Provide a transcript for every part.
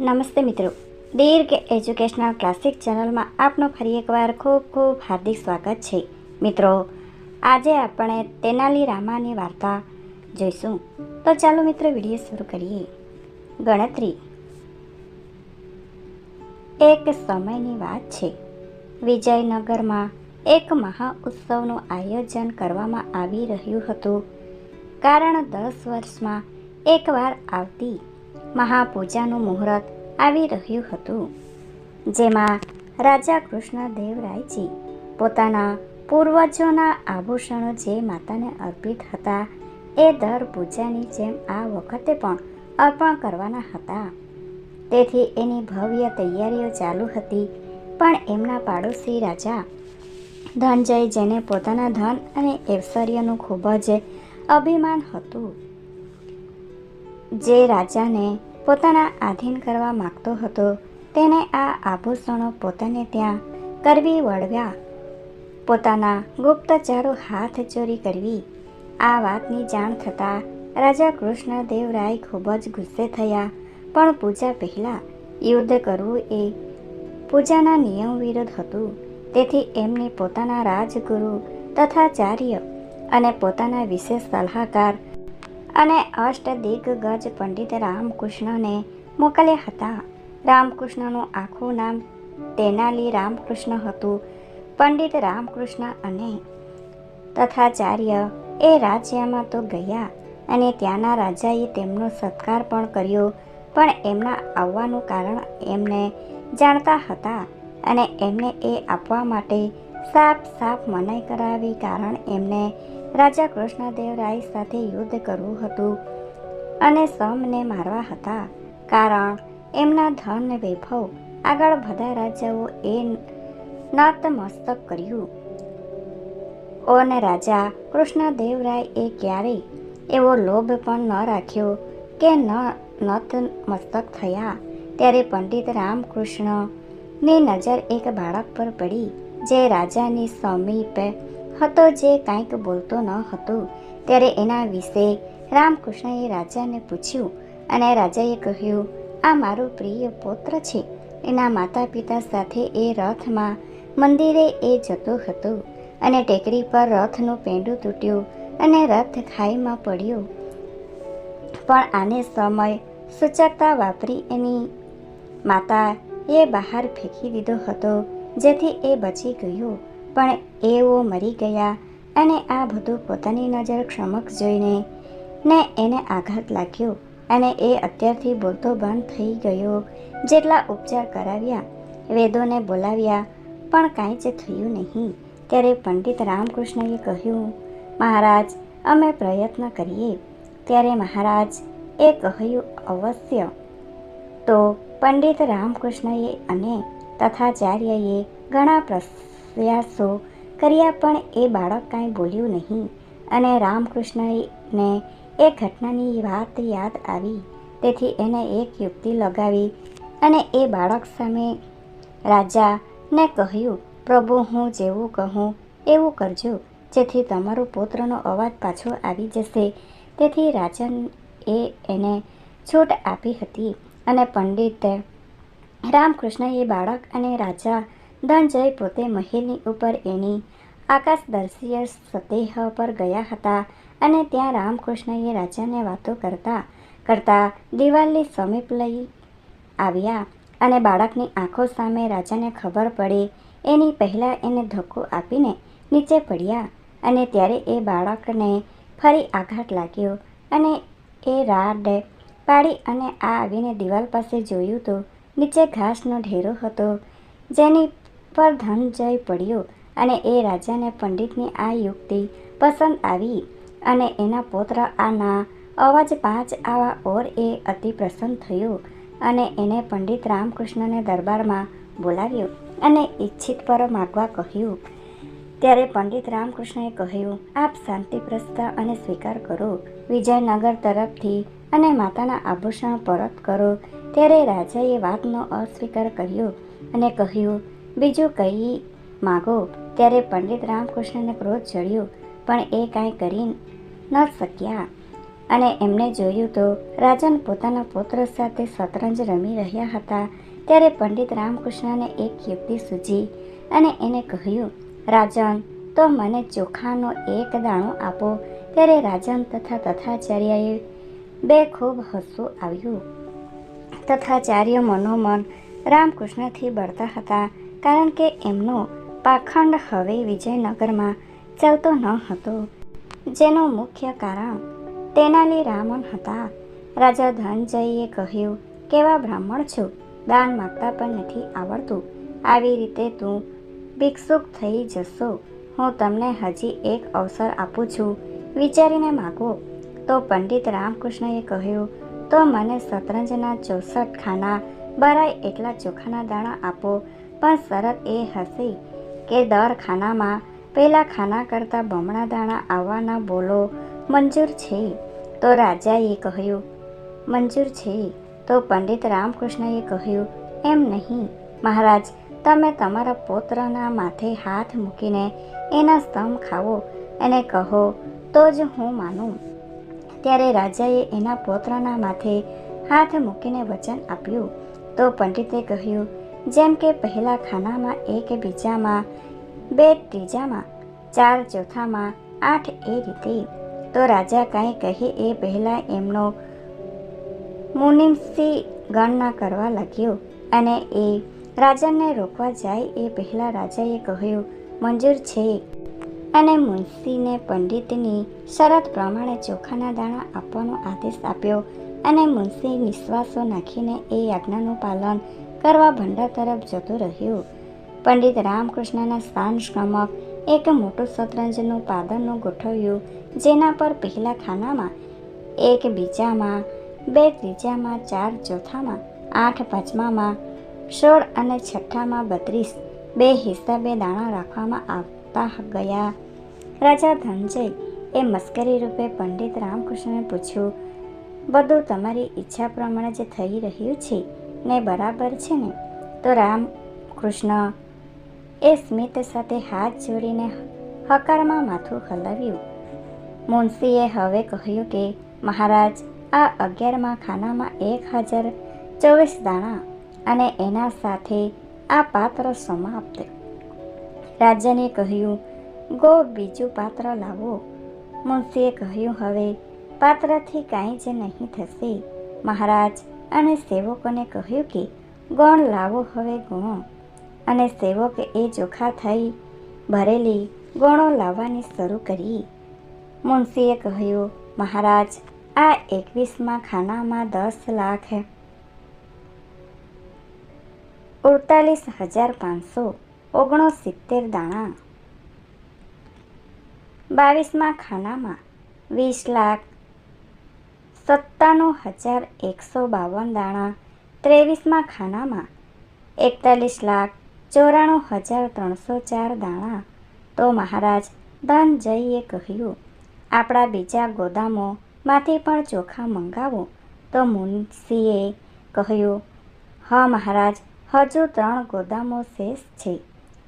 નમસ્તે મિત્રો. દીર્ઘ educational classic ચેનલમાં આપનું ફરી એકવાર ખૂબ ખૂબ હાર્દિક સ્વાગત છે. મિત્રો, આજે આપણે તેનાલી રામાની વાર્તા જોઈશું. તો ચાલો મિત્રો વીડિયો શરૂ કરીએ. ગણતરી. એક સમયની વાત છે. વિજયનગરમાં એક મહા ઉત્સવનું આયોજન કરવામાં આવી રહ્યું હતું. કારણ દસ વર્ષમાં એકવાર આવતી મહાપૂજાનું મુહૂર્ત આવી રહ્યું હતું, જેમાં રાજા કૃષ્ણદેવરાયજી પોતાના પૂર્વજોના આભૂષણો જે માતાને અર્પિત હતા, એ દર પૂજાની જેમ આ વખતે પણ અર્પણ કરવાના હતા. તેથી એની ભવ્ય તૈયારીઓ ચાલુ હતી, પણ એમના પાડોશી રાજા ધનજય, જેને પોતાના ધન અને ઐશ્વર્યનું ખૂબ જ અભિમાન હતું જે રાજાને પોતાના આધીન કરવા માગતો હતો, તેને આ આભૂષણો પોતાને ત્યાં કરવી વળવ્યા. પોતાના ગુપ્તચારો હાથ ચોરી કરવી. આ વાતની જાણ થતાં રાજા કૃષ્ણદેવરાય ખૂબ જ ગુસ્સે થયા. પણ પૂજા પહેલાં યુદ્ધ કરવું એ પૂજાના નિયમ વિરુદ્ધ હતું. તેથી એમને પોતાના રાજગુરુ તથા ચાર્ય અને પોતાના વિશેષ સલાહકાર અને અષ્ટદિગ્ગજ પંડિત રામકૃષ્ણને મોકલ્યા હતા. રામકૃષ્ણનું આખું નામ તેનાલી રામકૃષ્ણ હતું. પંડિત રામકૃષ્ણ અને તથાચાર્ય એ રાજ્યમાં તો ગયા અને ત્યાંના રાજાએ તેમનો સત્કાર પણ કર્યો, પણ એમના આવવાનું કારણ એમને જાણતા હતા અને એમને એ આપવા માટે સાફ સાફ મનાઈ કરાવી કારણ એમને રાજા કૃષ્ણદેવરાય સાથે યુદ્ધ કરવું હતું અને સમને મારવા હતા. કારણ એમના ધન વૈભવ આગળ બધા રાજાઓ એ નતમસ્તક કર્યું. ઓને રાજા કૃષ્ણદેવરાય એ ક્યારેય એવો લોભ પણ ન રાખ્યો કે ન નત મસ્તક થયા. ત્યારે પંડિત રામકૃષ્ણની નજર એક બાળક પર પડી, જે રાજાની સમીપે હતો જે કાંઈક બોલતો ન હતો. ત્યારે એના વિશે રામકૃષ્ણએ રાજાને પૂછ્યું અને રાજાએ કહ્યું, આ મારો પ્રિય પુત્ર છે. એના માતા પિતા સાથે એ રથમાં મંદિરે એ જતો હતો અને ટેકરી પર રથનું પેંડું તૂટ્યું અને રથ ખાઈમાં પડ્યો. પણ આને સમય સૂચકતા વાપરી એની માતા એ બહાર ફેંકી દીધો હતો, જેથી એ બચી ગયો. પણ એઓ મરી ગયા અને આ બધું પોતાની નજર ક્ષમક્ષ જોઈને ને એને આઘાત લાગ્યો અને એ અત્યારથી બોલતો બંધ થઈ ગયો. જેટલા ઉપચાર કરાવ્યા, વેદોને બોલાવ્યા, પણ કાંઈ જ થયું નહીં. ત્યારે પંડિત રામકૃષ્ણએ કહ્યું, મહારાજ, અમે પ્રયત્ન કરીએ. ત્યારે મહારાજ એ કહ્યું, અવશ્ય. તો પંડિત રામકૃષ્ણએ અને તથાચાર્યએ ઘણા પ્રયાસો કર્યા પણ એ બાળક કાંઈ બોલ્યું નહીં અને રામકૃષ્ણને એ ઘટનાની વાત યાદ આવી. તેથી એને એક યુક્તિ લગાવી અને એ બાળક સામે રાજાને કહ્યું, પ્રભુ, હું જેવું કહું, એવું કરજો. જેથી તમારો પુત્રનો અવાજ પાછો આવી જશે. તેથી રાજન એ એને છૂટ આપી હતી અને પંડિત રામકૃષ્ણએ બાળક અને રાજા ધનજય પોતે મહેલની ઉપર એની આકાશદર્શીય સતેહ પર ગયા હતા અને ત્યાં રામકૃષ્ણએ રાજાને વાતો કરતા કરતા દિવાલની સમીપ લઈ આવ્યા અને બાળકની આંખો સામે રાજાને ખબર પડે. એની પહેલાં એને ધક્કો આપીને નીચે પડ્યા અને ત્યારે એ બાળકને ફરી આઘાત લાગ્યો અને એ રાડ પાડી અને આ આવીને દિવાલ પાસે જોયું તો નીચે ઘાસનો ઢેરો હતો. જેની પર ધનજય પડ્યો અને એ રાજાને પંડિતની આ યુક્તિ પસંદ આવી અને એના પુત્ર આના અવાજ પાંચ આવા ઓર એ અતિ પ્રસન્ન થયો અને એને પંડિત રામકૃષ્ણને દરબારમાં બોલાવ્યો અને ઈચ્છિત પર માગવા કહ્યું. ત્યારે પંડિત રામકૃષ્ણએ કહ્યું, આપ શાંતિ પ્રસ્તા અને સ્વીકાર કરો. વિજયનગર તરફથી અને માતાના આભૂષણ પરત કરો. ત્યારે રાજાએ વાતનો અસ્વીકાર કર્યો અને કહ્યું બીજું કહી માગો, ત્યારે પંડિત રામકૃષ્ણને ક્રોધ ચડ્યો, પણ એ કાંઈ કરી ન શક્યા. અને એમને જોયું તો રાજન પોતાના પુત્ર સાથે શતરંજ રમી રહ્યા હતા, ત્યારે પંડિત રામકૃષ્ણને એક યુક્તિ સૂજી અને એને કહ્યું, રાજન, તો મને ચોખાનો એક દાણો આપો. ત્યારે રાજન તથા તથાચાર્યએ બે ખૂબ હસવું આવ્યું. તથાચાર્ય મનોમન રામકૃષ્ણથી બળતા હતા. કારણ કે એમનો પાખંડ હવે વિજયનગરમાં ચાલતો ન હતો. જેનું મુખ્ય કારણ તેનાલી રામન હતા. રાજા ધનજયે કહ્યું કેવા બ્રાહ્મણ છો. દાન માગતા પણ નથી આવડતું. આવી રીતે તું ભિક્ષુક થઈ જશો. હું તમને હજી એક અવસર આપું છું. વિચારીને માગો. તો પંડિત રામકૃષ્ણએ કહ્યું, તો મને શતરંજના ચોસઠ ખાના, બરાય એટલા ચોખાના દાણા આપો. પણ શરત એ હશે કે દર ખાનામાં પહેલાં ખાના કરતાં બમણા દાણા આવવાના બોલો, મંજૂર છે. તો રાજાએ કહ્યું, મંજૂર છે. તો પંડિત રામકૃષ્ણએ કહ્યું, એમ નહીં. મહારાજ, તમે તમારા પુત્રના માથે હાથ મૂકીને એના સ્તંભ ખાવો અને કહો, તો જ હું માનું. ત્યારે રાજાએ એના પોતરાના માથે હાથ મૂકીને વચન આપ્યું. તો પંડિતે કહ્યું જેમ કે પહેલા ખાનામાં એક બીજામાં, બે ત્રીજામાં, ચાર ચોથામાં, આઠ એ રીતે. તો રાજા કાંઈ કહે એ પહેલાં એમનો મુનિમસી ગણના કરવા લાગ્યો અને એ રાજાને રોકવા જાય એ પહેલાં રાજાએ કહ્યું, મંજૂર છે. અને મુનશીને પંડિતની શરત પ્રમાણે ચોખાના દાણા આપવાનો આદેશ આપ્યો અને મુનશી નિશ્વાસો નાખીને એ આજ્ઞાનું પાલન કરવા ભંડાર તરફ જતો રહ્યો. પંડિત રામકૃષ્ણના સ્થાન શ્રમક એક મોટું શતરંજનું પાદરનું ગોઠવ્યું, જેના પર પહેલા ખાનામાં, એક બીજામાં, બે ત્રીજામાં, ચાર ચોથામાં, આઠ પાંચમામાં, સોળ અને છઠ્ઠામાં બત્રીસ, બે હિસાબે દાણા રાખવામાં આવતા ગયા. રાજા ધનજય એ મસ્કરી રૂપે પંડિત રામકૃષ્ણને પૂછ્યું, બધું તમારી ઈચ્છા પ્રમાણે જે થઈ રહ્યું છે? ને બરાબર છે ને? તો રામ કૃષ્ણ એ સ્મિત સાથે હાથ જોડીને હકારમાં માથું હલાવ્યું. મુનશીએ હવે કહ્યું કે, મહારાજ, આ અગિયારમાં ખાનામાં એક હજાર ચોવીસ દાણા અને એના સાથે આ પાત્ર સમાપ્ત. રાજાને કહ્યું, ગો, બીજું પાત્ર લાવો. મુનશીએ કહ્યું, હવે પાત્રથી કાંઈ જ નહીં થશે. મહારાજ અને સેવકોને કહ્યું કે ગોણ લાવો હવે ગુણો. અને સેવકે એ ચોખા થઈ ભરેલી ગણો લાવવાની શરૂ કરી. મુનશીએ કહ્યું, મહારાજ, આ એકવીસમાં ખાનામાં દસ લાખ ઉડતાલીસ હજાર પાંચસો ઓગણસિત્તેર દાણા. બાવીસમાં ખાનામાં વીસ લાખ સત્તાણું હજાર એકસો બાવન દાણા ત્રેવીસમાં ખાનામાં એકતાલીસ લાખ ચોરાણું હજાર ત્રણસો ચાર દાણા. તો મહારાજ ધનજયે કહ્યું. આપણા બીજા ગોદામોમાંથી પણ ચોખા મંગાવો. તો મુનશીએ કહ્યું, હા મહારાજ, હજુ ત્રણ ગોદામો શેષ છે.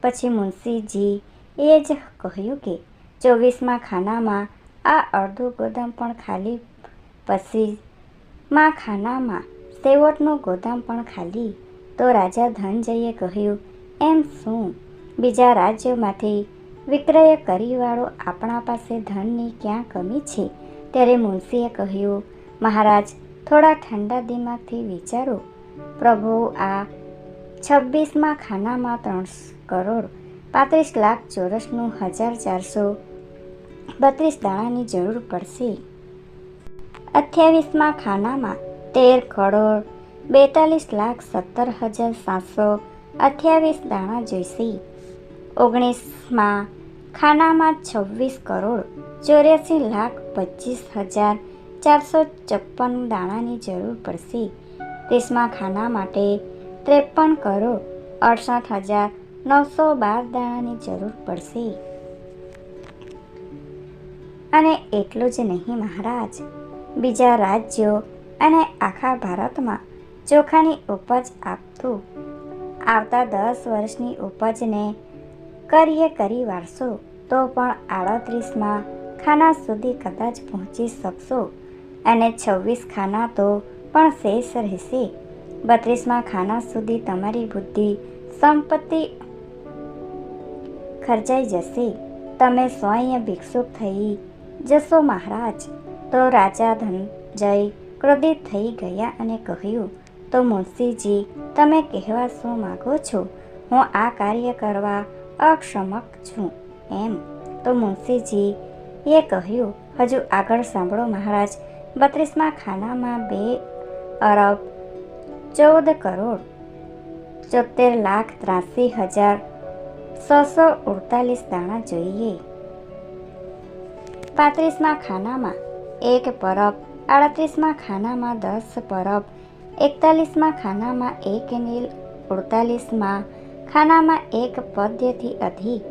પછી મુનશીજી એ જ કહ્યું કે ચોવીસમાં ખાનામાં આ અડધું ગોદામ પણ ખાલી પછી માં ખાનામાં સેવટનું ગોદામ પણ ખાલી. તો રાજા ધનજયે કહ્યું, એમ શું? બીજા રાજ્યોમાંથી વિક્રય કરીવાળો આપણા પાસે ધનની ક્યાં કમી છે? ત્યારે મુનશીએ કહ્યું, મહારાજ, થોડા ઠંડા દિમાગથી વિચારો. પ્રભુ આ છવ્વીસમાં ખાનામાં ત્રણ કરોડ, પાંત્રીસ લાખ ચોરસનું હજાર ચારસો બત્રીસ દાણાની જરૂર પડશે. અઠ્યાવીસમાં ખાનામાં તેર કરોડ, બેતાલીસ લાખ સત્તર હજાર સાતસો અઠ્યાવીસ દાણા જોઈશે. ઓગણીસમાં ખાનામાં છવ્વીસ કરોડ, ચોર્યાસી લાખ પચીસ હજાર ચારસો છપ્પન દાણાની જરૂર પડશે. ત્રીસમાં ખાના માટે ત્રેપન કરોડ, અડસઠ હજાર નવસો બાર દાણાની જરૂર પડશે. અને એટલું જ નહીં મહારાજ. બીજા રાજ્યો અને આખા ભારતમાં ચોખાની ઉપજ આપતું. આવતા દસ વર્ષની ઉપજને કરીએ કરી વાળશો તો પણ આડત્રીસમાં ખાના સુધી કદાચ પહોંચી શકશો અને છવ્વીસ ખાના તો પણ શેષ રહેશે. બત્રીસમાં ખાના સુધી તમારી બુદ્ધિ સંપત્તિ ખર્ચાઈ જશે. તમે સ્વયં ભિક્ષુક થઈ જશો મહારાજ. તો રાજા ધનજય ક્રોધિત થઈ ગયા અને કહ્યું, તો મુનશીજી, તમે કહેવા શું માગો છો? હું આ કાર્ય કરવા અક્ષમક છું. એમ. તો મુનશીજી એ કહ્યું, હજુ આગળ સાંભળો મહારાજ, બત્રીસમાં ખાનામાં બે અરબ ચૌદ કરોડ ચોતેર લાખ ત્રાસી હજાર છસો અડતાલીસ દાણા જોઈએ. પાંત્રીસમાં ખાનામાં એક પરબ, આડત્રીસમાં ખાનામાં દસ પરબ, એકતાલીસમાં ખાનામાં એક નીલ અડતાલીસમાં ખાનામાં એક પદ્યથી અધિક,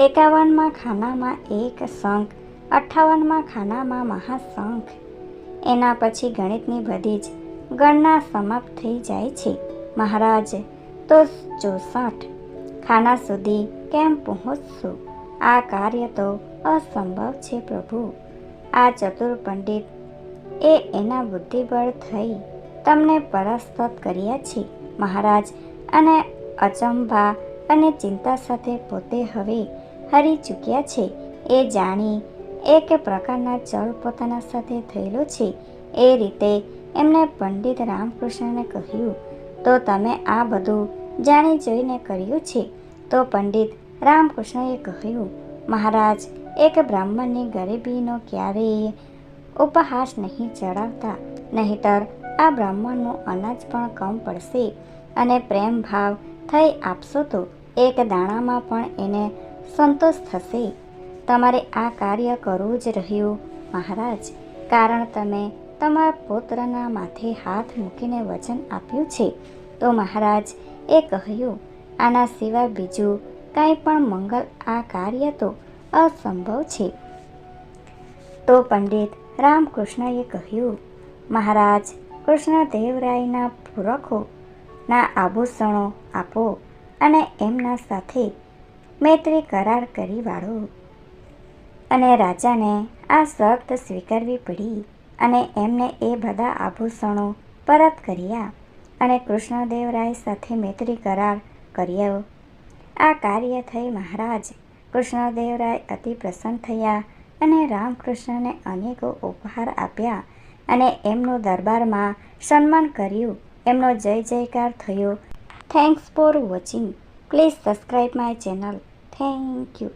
એકાવનમાં ખાનામાં એક શંખ, અઠ્ઠાવનમાં ખાનામાં મહાશંખ. એના પછી ગણિતની બધી જ ગણના સમાપ્ત થઈ જાય છે. મહારાજ, તો ચોસઠ ખાના સુધી કેમ પહોંચશું? આ કાર્ય તો અસંભવ છે પ્રભુ. આ ચતુર પંડિત એ એના બુદ્ધિબળ થઈ તમને પરાસ્ત કર્યા છે, મહારાજ. અને અચંભા અને ચિંતા સાથે પોતે હવે હરી ચૂક્યા છે. એ જાણી એક પ્રકારના ચલ પોતાના સાથે થયેલો છે. એ રીતે એમને પંડિત રામકૃષ્ણને કહ્યું, તો તમે આ બધું જાણી જોઈને કર્યું છે? તો પંડિત રામકૃષ્ણએ કહ્યું, મહારાજ એક બ્રાહ્મણની ગરીબીનો ક્યારેય ઉપહાસ નહીં ચડાવતા. નહીતર આ બ્રાહ્મણનું અનાજ પણ કમ પડશે અને પ્રેમ ભાવ થઈ આપશો તો એક દાણામાં પણ એને સંતોષ થશે. તમારે આ કાર્ય કરવું જ રહ્યું, મહારાજ, કારણ તમે તમારા પુત્રના માથે હાથ મૂકીને વચન આપ્યું છે. તો મહારાજ એ કહ્યું, આના સિવાય બીજું કાંઈ પણ મંગલ આ કાર્ય તો અસંભવ છે. તો પંડિત રામકૃષ્ણએ કહ્યું, મહારાજ, કૃષ્ણદેવરાયના પૂરકોના આભૂષણો આપો અને એમના સાથે મૈત્રી કરાર કરી વાળો. અને રાજાને આ શરત સ્વીકારવી પડી અને એમને એ બધા આભૂષણો પરત કર્યા અને કૃષ્ણદેવરાય સાથે મૈત્રી કરાર કર્યો. આ કાર્ય થઈ મહારાજ કૃષ્ણદેવરાય અતિ પ્રસન્ન થયા અને રામકૃષ્ણને અનેકો ઉપહાર આપ્યા અને એમનું દરબારમાં સન્માન કર્યું. એમનો જય જયકાર થયો. Thanks for watching please subscribe my channel thank you